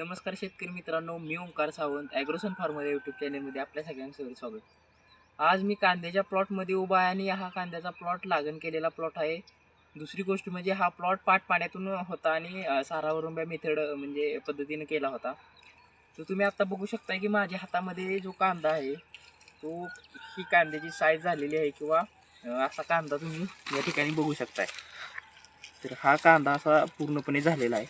नमस्कार शेतकरी मित्रांनो मी Omkar Sawant agrosun farmer YouTube चॅनलमध्ये आपल्या सगळ्यांचं स्वागत. आज मी कांद्याच्या प्लॉटमध्ये उभा आहे आणि हा कांद्याचा प्लॉट लागण केलेला प्लॉट आहे. दुसरी गोष्ट म्हणजे हा प्लॉट पाट पाण्यातून होता आणि अ, सारावरुंब्या मेथड म्हणजे पद्धतीने केला होता. तर तुम्ही आत्ता बघू शकता की माझ्या हातामध्ये जो कांदा आहे तो ही कांद्याची साईज झालेली आहे किंवा असा कांदा तुम्ही या ठिकाणी बघू शकताय. तर हा कांदा असा पूर्णपणे झालेला आहे.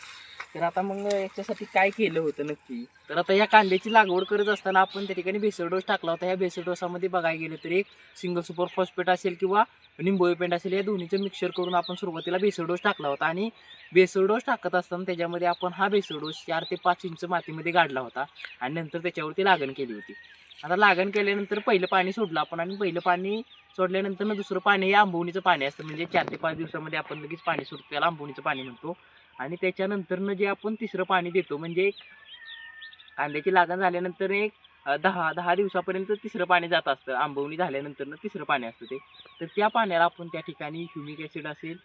तर आता मग याच्यासाठी काय केलं होतं नक्की? तर आता या कांद्याची लागवड करत असताना आपण त्या ठिकाणी बेसळ डोस टाकला होता. ह्या बेसळ डोसामध्ये बघायला गेलं तर एक सिंगल सुपर फॉस्फेट असेल किंवा निंबोळी पेंट असेल या दोन्हीचं मिक्सर करून आपण सुरुवातीला बेसळ डोस टाकला होता. आणि बेसळ डोस टाकत असताना त्याच्यामध्ये आपण हा बेसळ डोस चार ते पाच इंच मातीमध्ये गाडला होता आणि नंतर त्याच्यावरती लागण केली होती. आता लागण केल्यानंतर पहिलं पाणी सोडलं आपण आणि पहिलं पाणी सोडल्यानंतर दुसरं पाणी हे आंबवणीचं पाणी असतं. म्हणजे चार ते पाच दिवसामध्ये आपण लगेच पाणी सोडतो. त्याला आंबवणीचं पाणी म्हणतो. आणि त्याच्यानंतरनं जे आपण तिसरं पाणी देतो म्हणजे एक कांद्याची लागण झाल्यानंतर एक दहा दहा दिवसापर्यंत तिसरं पाणी जात असतं. आंबवणी झाल्यानंतरनं तिसरं पाणी असतं ते. तर त्या पाण्याला आपण त्या ठिकाणी ह्युमिक ॲसिड असेल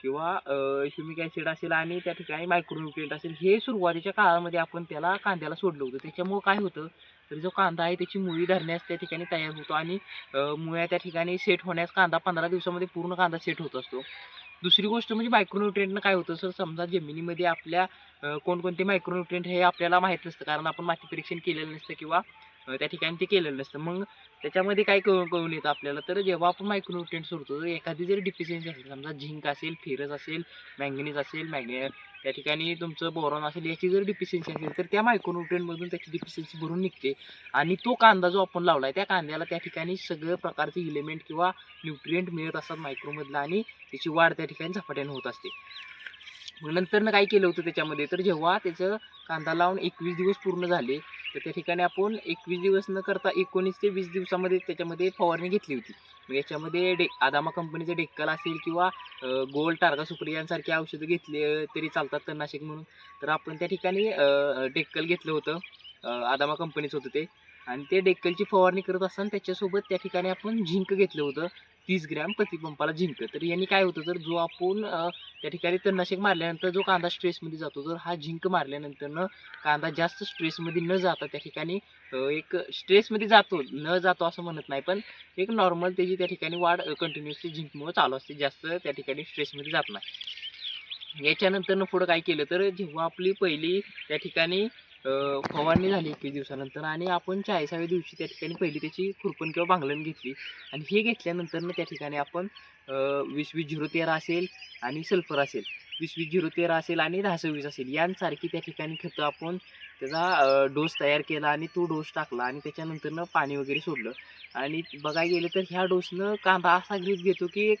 किंवा ह्युमिक ॲसिड असेल आणि त्या ठिकाणी मायक्रोन्युट्रिएंट असेल हे सुरुवातीच्या काळामध्ये आपण त्याला कांद्याला सोडलं होतं. त्याच्यामुळं काय होतं तर जो कांदा आहे त्याची मुळी धरण्यास त्या ठिकाणी तयार होतो आणि मुळ्या त्या ठिकाणी सेट होण्यास कांदा पंधरा दिवसामध्ये पूर्ण कांदा सेट होत असतो. दुसरी गोष्ट म्हणजे मायक्रोन्युट्रियंटनं काय होतं सर समजा जमिनीमध्ये आपल्या कोणकोणते मायक्रोन्युट्रियंट हे आपल्याला माहीत नसतं. कारण आपण माती परीक्षण केलेलं नसतं किंवा त्या ठिकाणी ते केलेलं नसतं. मग त्याच्यामध्ये काय कळून कळून येतं आपल्याला? तर जेव्हा आपण मायक्रोन्युट्रिएंट सोडतो तर एखादी जर डिफिशियन्सी असेल समजा झिंक असेल फेरस असेल मॅंगनीज असेल मॅग्ने त्या ठिकाणी तुमचं बोरॉन असेल याची जर डिफिशियन्सी असेल तर त्या मायक्रोन्युट्रिएंटमधून त्याची डिफिशियन्सी भरून निघते. आणि तो कांदा जो आपण लावला आहे त्या कांद्याला त्या ठिकाणी सगळं प्रकारचे इलेमेंट किंवा न्यूट्रिएंट मिळत असतात मायक्रोमधला आणि त्याची वाढ त्या ठिकाणी झपाट्याने होत असते. मग नंतरनं काय केलं होतं त्याच्यामध्ये? तर जेव्हा त्याचं कांदा लावून एकवीस दिवस पूर्ण झाले तर त्या ठिकाणी आपण एकवीस दिवस न करता एकोणीस ते वीस दिवसामध्ये त्याच्यामध्ये फवारणी घेतली होती. मग याच्यामध्ये डे आदामा कंपनीचं डेक्कल असेल किंवा गोल टार्गा सुपर यांसारखी औषधं घेतली तरी चालतात तणनाशक म्हणून. तर आपण त्या ठिकाणी डेक्कल घेतलं होतं आदामा कंपनीचं होतं ते. आणि ते डेक्कलची फवारणी करत असताना त्याच्यासोबत त्या ठिकाणी आपण झिंक घेतलं होतं. तीस ग्रॅम प्रतिपंपाला झिंक तर यांनी काय होतं तर जो आपण त्या ठिकाणी तणनाशक मारल्यानंतर जो कांदा स्ट्रेसमध्ये जातो तर हा झिंक मारल्यानंतरनं कांदा जास्त स्ट्रेसमध्ये न जाता त्या ठिकाणी एक स्ट्रेसमध्ये जातो न जातो असं म्हणत नाही पण एक नॉर्मल त्याची त्या ठिकाणी वाढ कंटिन्युअसली झिंकमुळे चालू असते जास्त त्या ठिकाणी स्ट्रेसमध्ये जात नाही. याच्यानंतरनं पुढं काय केलं तर जेव्हा आपली पहिली त्या ठिकाणी फवारणी झाली एकवीस दिवसानंतर आणि आपण चाळीसाव्या दिवशी त्या ठिकाणी पहिली त्याची खुरपण किंवा भांगलन घेतली. आणि हे घेतल्यानंतरनं त्या ठिकाणी आपण वीस वीस झिरो तेरा असेल आणि सल्फर असेल वीस वीस झिरो तेरा असेल आणि दहा सव्वीस असेल यांसारखी त्या ठिकाणी खतं आपण त्याचा डोस तयार केला आणि तो डोस टाकला आणि त्याच्यानंतरनं पाणी वगैरे सोडलं. आणि बघायला गेलं तर ह्या डोसनं कांदा असा ग्रीप घेतो की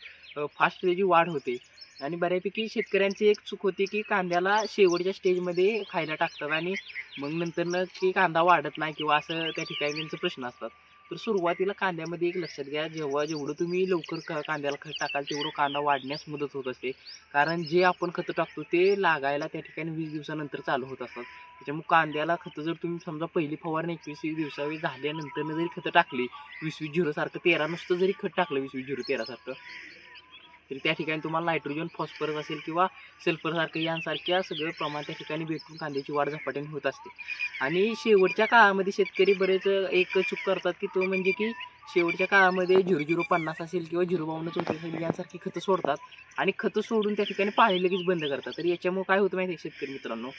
फास्ट त्याची वाढ होते. आणि बऱ्यापैकी शेतकऱ्यांची एक चूक होती की कांद्याला शेवटच्या स्टेजमध्ये खायला टाकतात आणि मग नंतरनं की कांदा वाढत नाही किंवा असं त्या ठिकाणी त्यांचे प्रश्न असतात. तर सुरुवातीला कांद्यामध्ये एक लक्षात घ्या जेव्हा जेवढं तुम्ही लवकर क कांद्याला खत टाकाल तेवढं कांदा वाढण्यास मदत होत असते. कारण जे आपण खतं टाकतो ते लागायला त्या ठिकाणी वीस दिवसानंतर चालू होत असतात. त्याच्यामुळे कांद्याला खतं जर तुम्ही समजा पहिली फवारणी एकवीस वीस दिवसावी झाल्यानंतरनं जरी खतं टाकली वीस वीस झिरोसारखं तेरा नुसतं जरी खत टाकलं वीस वीस झिरो तेरासारखं तर त्या ठिकाणी तुम्हाला नायट्रोजन फॉस्फरस असेल किंवा सल्फरसारखं यांसारख्या सगळं प्रमाण त्या ठिकाणी भेटून कांद्याची वाढ झपाट्याने होत असते. आणि शेवटच्या काळामध्ये शेतकरी बरेच एक चूक करतात की तो म्हणजे की शेवटच्या काळामध्ये झिरो झिरो पन्नास असेल किंवा झिरो बावन्न चौतीस असेल यांसारखी खतं सोडतात. आणि खतं सोडून त्या ठिकाणी पाणी लगेच बंद करतात. तर याच्यामुळे काय होतं माहिती आहे शेतकरी मित्रांनो?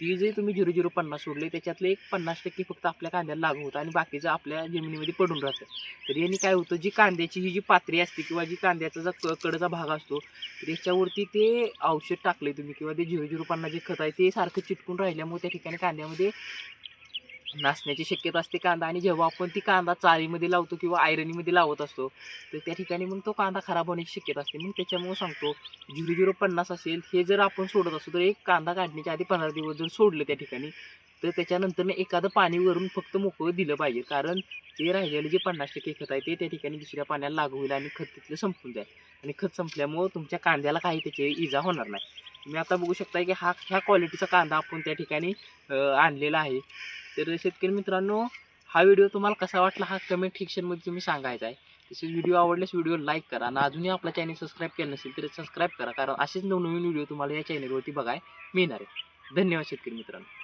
ती जे तुम्ही झिरो झिरो पन्नास सोडले त्याच्यातले एक पन्नास टक्के फक्त आपल्या कांद्याला लागू होतं आणि बाकीचं आपल्या जमिनीमध्ये पडून राहतं. तर यांनी काय होतं जी कांद्याची ही जी पात्री असते किंवा जी कांद्याचा जो क- कडचा भाग असतो तर याच्यावरती ते औषध टाकले तुम्ही किंवा ते झिरो झिरो पन्नास जे खत आहे ते सारखं चिटकून राहिल्यामुळे त्या ठिकाणी कांद्यामध्ये नासण्याची शक्यता असते कांदा आणि जेव्हा आपण ती कांदा चाळीमध्ये लावतो किंवा आयरनीमध्ये लावत असतो तर त्या ठिकाणी मग तो कांदा खराब होण्याची शक्यता असते. मग त्याच्यामुळे सांगतो झिरो झिरो पन्नास असेल हे जर आपण सोडत असतो तर एक कांदा काढण्याच्या आधी पंधरा दिवस जर सोडलं त्या ठिकाणी तर त्याच्यानंतर एखादं पाणी वरून फक्त मोकळं दिलं पाहिजे. कारण ते राहिलेलं जे पन्नास टक्के खत आहे ते त्या ठिकाणी दुसऱ्या पाण्याला लागू होईल आणि खत तिथलं संपून जाईल. आणि खत संपल्यामुळं तुमच्या कांद्याला काही त्याची इजा होणार नाही. तुम्ही आता बघू शकता की हा ह्या क्वालिटीचा कांदा आपण त्या ठिकाणी आणलेला आहे. तर शेतकरी मित्रांनो हा व्हिडिओ तुम्हाला कसा वाटला हा कमेंट सेक्शनमध्ये तुम्ही सांगायचा आहे. तसेच व्हिडिओ आवडल्यास व्हिडिओ लाईक करा आणि अजूनही आपला चॅनल सबस्क्राईब केलं नसेल तर सबस्क्राईब करा कारण असेच नवनवीन व्हिडिओ तुम्हाला या चॅनलवरती बघाय मिळणार आहे. धन्यवाद शेतकरी मित्रांनो.